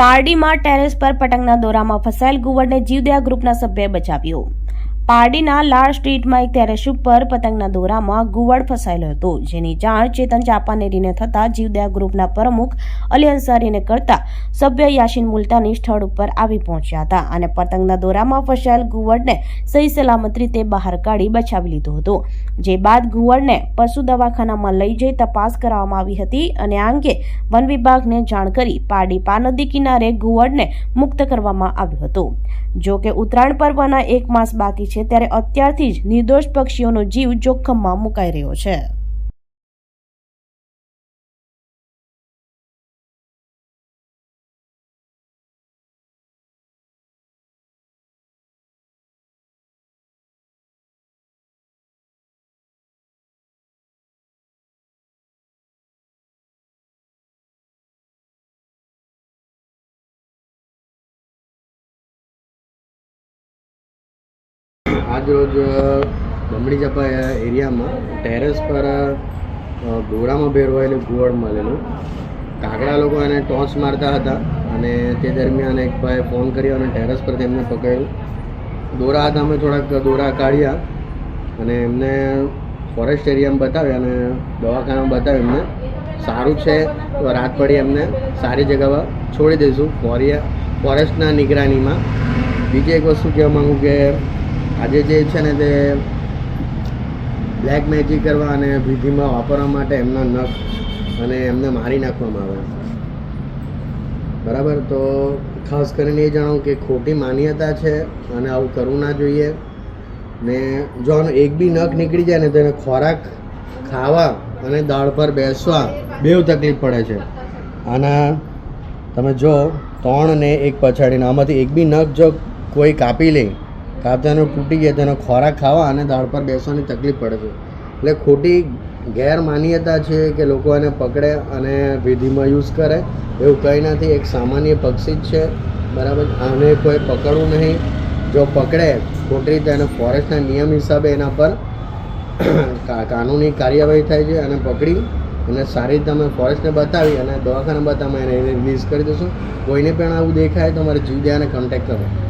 પારડીમાં terrace પર પતંગના દોરામાં ફસાયેલ ગુવડને જીવદયા ગ્રુપના સભ્યએ બચાવ્યો. પારડીના લાળ સ્ટ્રીટમાં એક ટેરેસ ઉપર પતંગના દોરામાં ગુવડ ફસાયેલો હતો. જેની જાણ ચેતન ચાપાનેરીને થતા જીવદયા ગ્રુપના પ્રમુખ અલી અંસારીને કરતા સભ્ય યાસીન મુલતાની સ્થળ ઉપર આવી પહોંચ્યા હતા અને પતંગના દોરામાં ફસાયેલ ગુવડને સહી સલામત રીતે બહાર કાઢી બચાવી લીધો હતો. જે બાદ ગુવડને પશુ દવાખાનામાં લઈ જઈ તપાસ કરવામાં આવી હતી અને આ અંગે વન વિભાગને જાણ કરી પારડી પા નદી કિનારે ગુવડને મુક્ત કરવામાં આવ્યો હતો. જો કે ઉત્તરાયણ પર્વના એક માસ બાકી છે ત્યારે અત્યારથી જ નિર્દોષ પક્ષીઓનો જીવ જોખમમાં મુકાઈ રહ્યો છે. આજ રોજ બમડી જપા એરિયામાં ટેરેસ પર ઘોડામાં ભેરવાયેલું ગોળ મળેલું. કાગડા લોકો એને ટોર્ચ મારતા હતા અને તે દરમિયાન એક ભાઈ ફોન કર્યો અને ટેરેસ પર તેમને પકડ્યું. દોરા હતા, અમે થોડાક દોરા કાઢ્યા અને એમને ફોરેસ્ટ એરિયામાં બતાવ્યા અને દવાખાનામાં બતાવ્યું એમને, સારું છે તો રાત પડી એમને, સારી જગ્યા છોડી દઈશું ફોરિયા ફોરેસ્ટના નિગરાનીમાં. બીજી એક વસ્તુ કહેવા માગું કે આજે જે છે ને તે બ્લેક મેજિક કરવા અને વિધિમાં વાપરવા માટે એમના નખ અને એમને મારી નાખવામાં આવે. બરાબર? તો ખાસ કરીને એ જણાવું કે ખોટી માન્યતા છે અને આવું કરવું ના જોઈએ. ને જો આનો એક બી નખ નીકળી જાય ને તેને ખોરાક ખાવા અને દાળ પર બેસવા બેવ તકલીફ પડે છે. આના તમે જો ત્રણ ને એક પછાડીને આમાંથી એક બી નખ જો કોઈ કાપી લે કાપતાનો તૂટી ગયા તેનો ખોરાક ખાવા અને દાળ પર બેસવાની તકલીફ પડે છે. એટલે ખોટી ગેરમાન્યતા છે કે લોકો એને પકડે અને વિધિમાં યુઝ કરે, એવું કંઈ નથી, એક સામાન્ય પક્ષી જ છે, બરાબર? આને કોઈ પકડવું નહીં. જો પકડે, ખોટી રીતે એને ફોરેસ્ટના નિયમ હિસાબે એના પર કાનૂની કાર્યવાહી થાય છે અને પકડી અને સારી રીતે અમે ફોરેસ્ટને બતાવી અને દવાખાને બતાવી એને રિલીઝ કરી દઈશું કોઈને પણ આવું દેખાય તો અમારે જીવદયાને કોન્ટેક્ટ કરો.